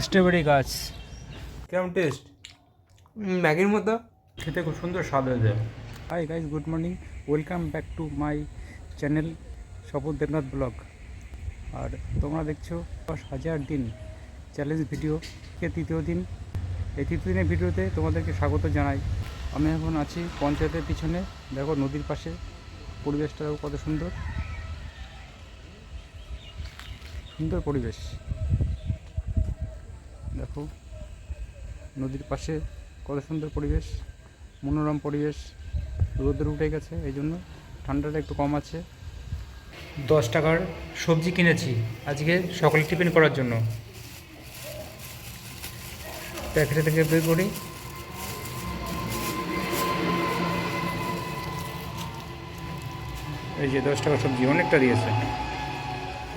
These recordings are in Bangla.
স্ট্রবেরি গাছ। কেমন টেস্ট ম্যাগির মতো। খেতে খুব সুন্দর স্বাদ হয়ে যায়। Hi guys good morning welcome back to my channel Swapan Debnath vlog আর তোমরা দেখছ দশ হাজার দিন চ্যালেঞ্জ ভিডিও কে তৃতীয় দিন। এই তৃতীয় দিনের ভিডিওতে তোমাদেরকে স্বাগত জানাই। আমি এখন আছি পঞ্চায়েতের পিছনে দেখো নদীর পাশে। পরিবেশটা কত সুন্দর। সুন্দর পরিবেশ। দেখো, নদীর পাশে কত সুন্দর পরিবেশ, মনোরম পরিবেশ, রোদের উঠে গেছে, এই জন্য ঠান্ডাটা একটু কম আছে। দশ টাকার সবজি কিনেছি, আজকে সকালে টিফিন করার জন্য। প্যাকেটে থেকে বের করি। এই যে দশ টাকার সবজি, অনেকটা দিয়েছে।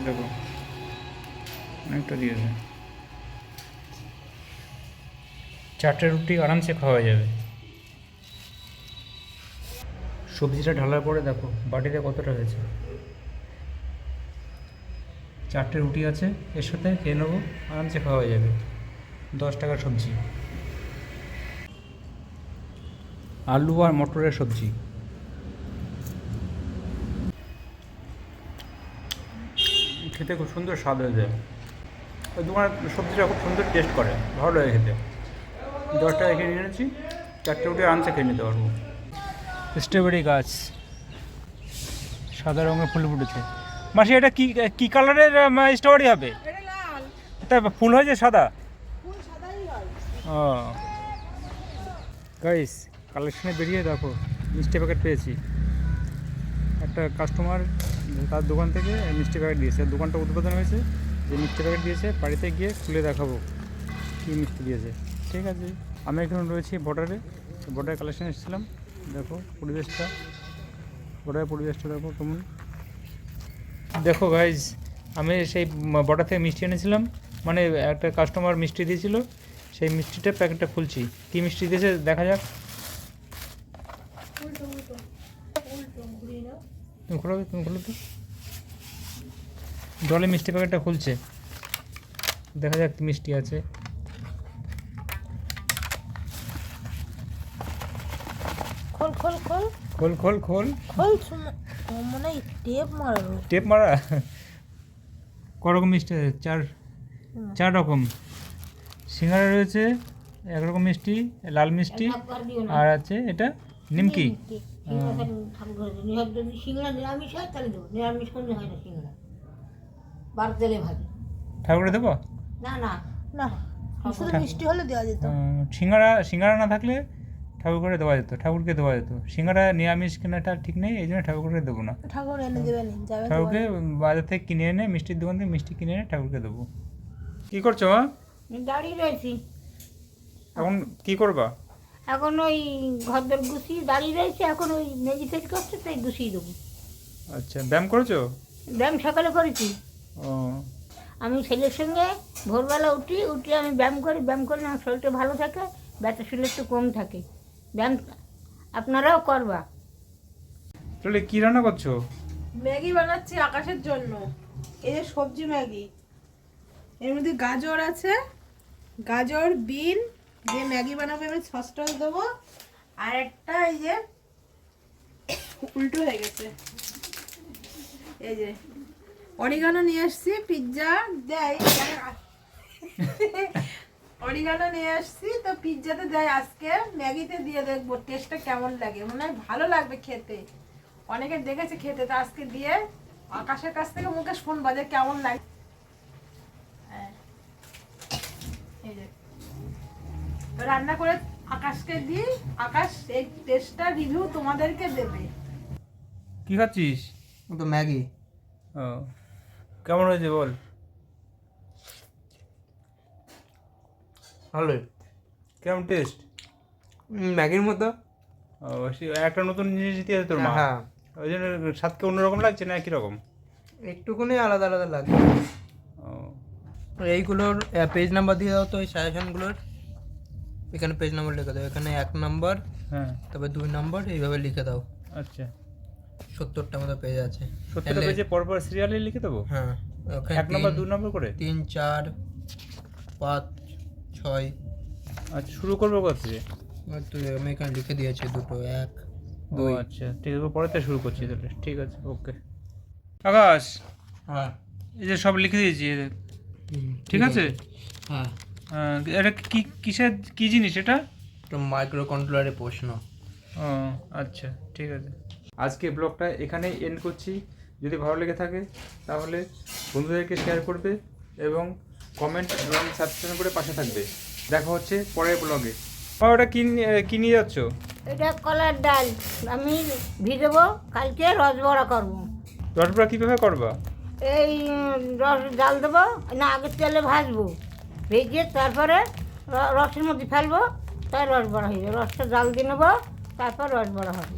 দেখো, অনেকটা দিয়েছে। চারটে রুটি আরামসে খাওয়া যাবে। সবজিটা ঢালার পরে দেখো, বাটিতে কতটা হয়েছে? চারটে রুটি আছে, এর সাথে খেয়ে নেব, আরামসে খাওয়া যাবে। দশ টাকার সবজি। আলু আর মটরের সবজি। খেতে খুব সুন্দর স্বাদ হয়ে যায়। ওই সবজিটা খুব সুন্দর টেস্ট করে, ভালো লাগে খেতে। দশ টাকা কিনে নিয়েছি চারটে উঠে আরামসে খেয়ে নিতে পারব। স্ট্রবেরি গাছ সাদা রঙের ফুল ফুটেছে। মাসি এটা কি কি কালারের স্ট্রবেরি হবে? এটা ফুল হয়েছে সাদা? ফুল সাদাই হয়। ও। গাইস কালেকশনে বেরিয়ে দেখো মিষ্টি প্যাকেট পেয়েছি। একটা কাস্টমার তার দোকান থেকে মিষ্টি প্যাকেট দিয়েছে। দোকানটা উদ্বোধন হয়েছে যে মিষ্টি প্যাকেট দিয়েছে বাড়িতে গিয়ে খুলে দেখাবো কী মিষ্টি দিয়েছে। ঠিক আছে। আমি এখন রয়েছি বর্ডারে। বর্ডার কালেকশন এসেছিলাম। দেখো পরিবেশটা। বর্ডারের পরিবেশটা দেখো কেমন। দেখো গাইজ আমি সেই বর্ডার থেকে মিষ্টি এনেছিলাম। মানে একটা কাস্টমার মিষ্টি দিয়েছিল। সেই মিষ্টিটা প্যাকেটটা খুলছি। কী মিষ্টি দিয়েছে দেখা যাক। তুমি খোলো তুমি খোলো তো। জলে মিষ্টি প্যাকেটটা খুলছে। দেখা যাক মিষ্টি আছে। খোল খোল খোল। খোল খোল খোল। খোল শুনে- মনে হয় টেপ মারাবো টেপ মারা? ক রকম মিষ্টি? আছে চার চার রকম। সিঙ্গারা রয়েছে একরকম মিষ্টি লাল মিষ্টি আর আছে এটা নিমকি। ঠাকুরে দেবো। না না না। শুধু মিষ্টি হলে দেওয়া যেত। সিঙ্গারা সিঙ্গারা না থাকলে ঠাকুর করে দেওয়া যেত ঠাকুরকে দেওয়া যেত। সিঙ্গারা নিরামিষ কেনাটা ঠিক নেই এই জন্য ঠাকুরকে দেবো না। ঠাকুর এনে দেবেন ঠাকুরকে বাজার থেকে কিনে এনে মিষ্টির দোকান থেকে মিষ্টি কিনে এনে ঠাকুরকে দেবো। কী করছ মা? দাঁড়িয়ে রয়েছি। এখন কী করবা? এখন ওই ঘরদর গুছিয়ে দাঁড়িয়ে রয়েছে এখন ওই মেজি ফেজ করছে তাই গুছিয়ে দেবো। আচ্ছা ব্যায়াম করেছ? ব্যায়াম সকালে করেছি। ও। আমি ছেলের সঙ্গে ভোরবেলা উঠি উঠে আমি ব্যায়াম করি ব্যায়াম করলে আমার শরীরটা ভালো থাকে ব্যথা শরীর একটু কম থাকে। ব্যায়াম আপনারাও করবা। তাহলে কী রান্না করছ? ম্যাগি বানাচ্ছি আকাশের জন্য। এই যে সবজি ম্যাগি। এর মধ্যে গাজর আছে গাজর বিন যে ম্যাগি বানাবো আমি সস টস দেবো। আর একটা এই যে উল্টো হয়ে গেছে। এই যে অরিগানো নিয়ে আসছি পিৎজা দেয় অরিগানো নিয়ে আসছি তো পিৎজাতে দেয় আজকে। ম্যাগিতে দিয়ে দেখব টেস্টটা কেমন লাগে? মনে হয় ভালো লাগবে খেতে। অনেকে দেখেছে খেতে তো আজকে দিয়ে আকাশের কাছ থেকে মুখে শুনবা যে কেমন লাগে হ্যাঁ। রান্না করে আকাশকে দিই। আকাশ এই টেস্টটা রিভিউ তোমাদেরকে দেবে। কী খাচ্ছিস? তো ম্যাগি। ও। কেমন হয়েছে বল? ভালোই কেমন টেস্ট ম্যাগির মতো। একটা নতুন জিনিস দিয়েছে তোর মা। হ্যাঁ। ওই জন্য স্বাদকে অন্যরকম লাগছে না একই রকম একটুখানি আলাদা আলাদা লাগে ও। এইগুলোর পেজ নাম্বার দিয়ে দাও তো এই সাজেশনগুলোর এখানে পেজ নাম্বার লিখে দাও। এখানে এক নাম্বার হ্যাঁ। তারপর দুই নাম্বার এইভাবে লিখে দাও। আচ্ছা। সত্তরটা মতো পেজ আছে। সত্তরটা পেজে পরপর সিরিয়ালে লিখে দেবো? হ্যাঁ। এক নম্বর তিন- দু নম্বর করে? তিন চার পাঁচ ছয়। আচ্ছা শুরু করব কোথা থেকে? আর তো আমি এখানে লিখে দিয়েছি দুটো এক ও দুই। আচ্ছা ঠিক আছে পরে থেকে শুরু করছি তাহলে। ঠিক আছে ওকে। আকাশ হ্যাঁ। এই যে সব লিখে দিয়েছি ঠিক আছে? হ্যাঁ। এটা কি কিসের কি জিনিস এটা? তো মাইক্রো কন্ট্রোলারের প্রশ্ন। ও আচ্ছা ঠিক আছে। আজকে ব্লগটা এখানেই এন্ড করছি। যদি ভালো লেগে থাকে তাহলে বন্ধুদেরকে শেয়ার করবে এবং কমেন্ট এবং সাবস্ক্রাইব করে পাশে থাকবে। দেখা হচ্ছে পরের ব্লগে আর ওটা কি কি নিয়ে যাচ্ছ? এটা কলার ডাল। আমি ভিজাবো কালকে রস বড়া করব। রসবড়া কীভাবে করবা? এই রস ডাল দেবো না আগের তেলে ভাজবো। ভেজে তারপরে রসের মধ্যে ফেলব তাই রস বড়া হয়ে যাবে। রসটা জাল দিয়ে নেব তারপর রস বড়া হবে।